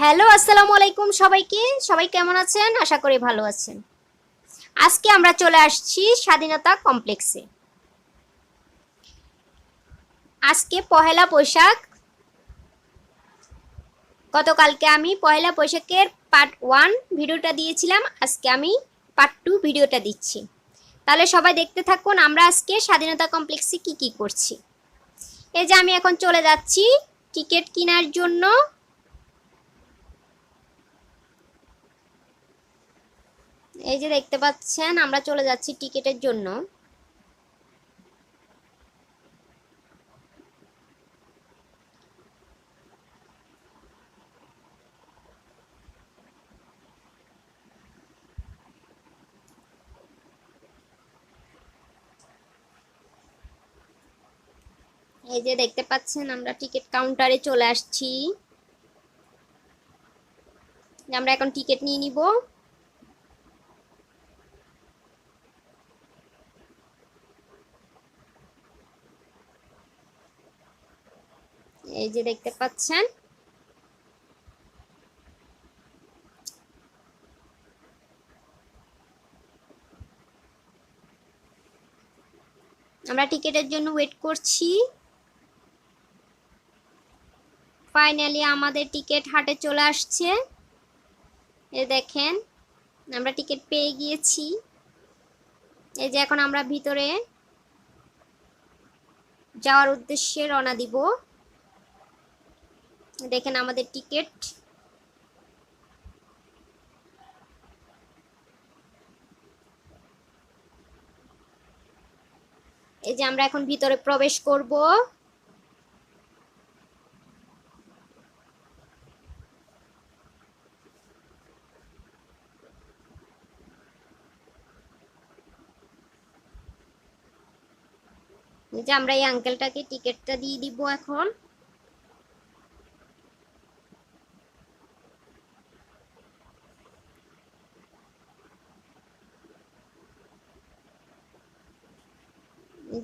Hello, আসসালামু আলাইকুম সবাইকে। সবাই কেমন আছেন? আশা করি ভালো আছেন। আজকে আমরা চলে আসছি স্বাধীনতা কমপ্লেক্সে। আজকে পহেলা বৈশাখ। গতকালকে আমি পয়লা বৈশাখের পার্ট ওয়ান ভিডিওটা দিয়েছিলাম। আজকে আমি পার্ট টু ভিডিওটা দিচ্ছি। তাহলে সবাই দেখতে থাকুন আমরা আজকে স্বাধীনতা কমপ্লেক্সে কি কি করছি। এই যে আমি এখন চলে যাচ্ছি টিকিট কেনার জন্য। এই যে দেখতে পাচ্ছেন, আমরা চলে যাচ্ছি টিকিটের জন্য। এই যে দেখতে পাচ্ছেন, আমরা টিকিট কাউন্টারে চলে আসছি। আমরা এখন টিকিট নিয়ে নিব। এই যে দেখতে পাচ্ছেন। আমরা টিকিটের জন্য ওয়েট করছি। ফাইনালি আমাদের টিকিট হাটে চলে আসছে। এ দেখেন, আমরা টিকিট পেয়ে গিয়েছি। এই যে এখন আমরা ভিতরে যাওয়ার উদ্দেশ্যে রওনা দিব। দেখেন আমাদের টিকিট। এই যে আমরা এখন ভিতরে প্রবেশ করব। যে আমরা এই আঙ্কেলটাকে টিকিটটা দিয়ে দিব এখন।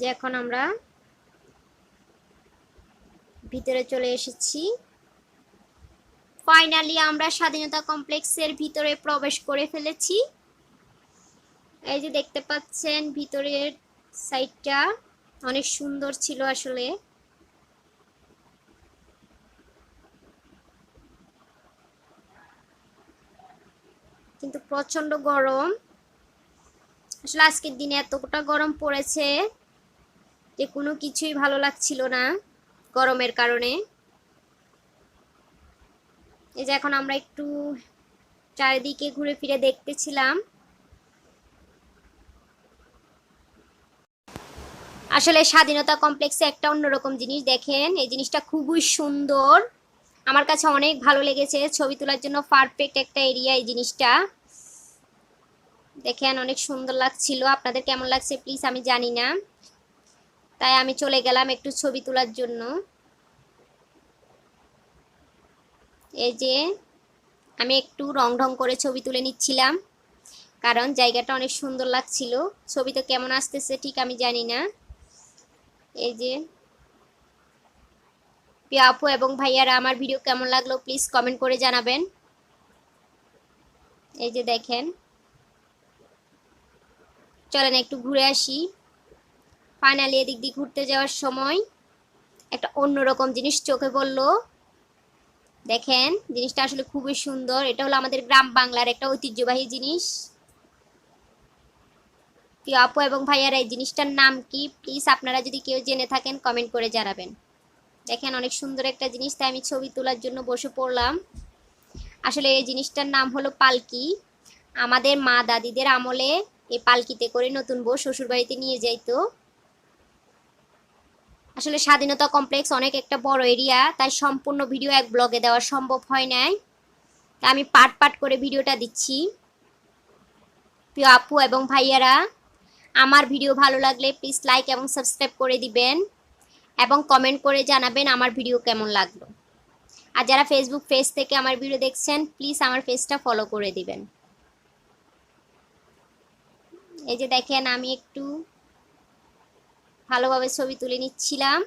যে এখন আমরা ভিতরে চলে এসেছি। ফাইনালি আমরা স্বাধীনতা কমপ্লেক্সের ভিতরে প্রবেশ করে ফেলেছি। এই যে দেখতে পাচ্ছেন ভিতরের সাইডটা অনেক সুন্দর ছিল আসলে। কিন্তু প্রচণ্ড গরম। আসলে আজকের দিনে এতটা গরম পড়েছে। যে কোনো কিছুই ভালো লাগছিল না গরমের কারণে। এই যে এখন আমরা একটু চারিদিকে ঘুরে ফিরে দেখতেছিলাম। আসলে স্বাধীনতা কমপ্লেক্সে একটা অন্যরকম জিনিস দেখেন, এই জিনিসটা খুবই সুন্দর। আমার কাছে অনেক ভালো লেগেছে, ছবি তোলার জন্য পারফেক্ট একটা এরিয়া এই জিনিসটা। দেখেন অনেক সুন্দর লাগছিল, আপনাদের কেমন লাগছে প্লিজ আমি জানি না। তাই আমি চলে গেলাম একটু ছবি তোলার জন্য। এই যে, আমি একটু রং ঢং করে ছবি তুলে নিচ্ছিলাম, কারণ জায়গাটা অনেক সুন্দর লাগছিল। ছবি তো কেমন আসতেছে ঠিক আমি জানি না। এই যে, প্রিয় আপু এবং ভাইয়ারা, আমার ভিডিও কেমন লাগল প্লিজ কমেন্ট করে জানাবেন। এই যে দেখেন, চলেন একটু ঘুরে আসি। ফাইনালি এদিক দিয়ে ঘুরতে যাওয়ার সময় একটা অন্যরকম জিনিস চোখে পড়ল। দেখেন, জিনিসটা আসলে খুবই সুন্দর। এটা হলো আমাদের গ্রাম বাংলার একটা ঐতিহ্যবাহী জিনিস। প্রিয় আপু এবং ভাইয়ারা, এই জিনিসটার নাম কি? প্লিজ আপনারা যদি কেউ জেনে থাকেন কমেন্ট করে জানাবেন। দেখেন, অনেক সুন্দর একটা জিনিস, তাই আমি ছবি তোলার জন্য বসে পড়লাম। আসলে এই জিনিসটার নাম হলো পালকি। আমাদের মা দাদিদের আমলে এই পালকিতে করে নতুন বউ শ্বশুরবাড়িতে নিয়ে যাইতো। আসলে স্বাধীনতা কমপ্লেক্স অনেক একটা বড় এরিয়া, তাই সম্পূর্ণ ভিডিও এক ব্লগে দেওয়া সম্ভব হয় নাই। তাই আমি পার্ট পার্ট করে ভিডিওটা দিচ্ছি। প্রিয় আপু এবং ভাইয়ারা, আমার ভিডিও ভালো লাগলে প্লিজ লাইক এবং সাবস্ক্রাইব করে দিবেন এবং কমেন্ট করে জানাবেন আমার ভিডিও কেমন লাগল। আর যারা ফেসবুক পেজ থেকে আমার ভিডিও দেখছেন প্লিজ আমার পেজটা ফলো করে দিবেন। এই যে দেখেন আমি একটু ভালোভাবে ছবি তুলে নিচ্ছিলাম।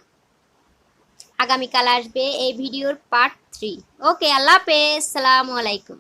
আগামীকাল আসবে এই ভিডিওর পার্ট থ্রি ওকে আল্লাহ হাফেজ, সালামু আলাইকুম।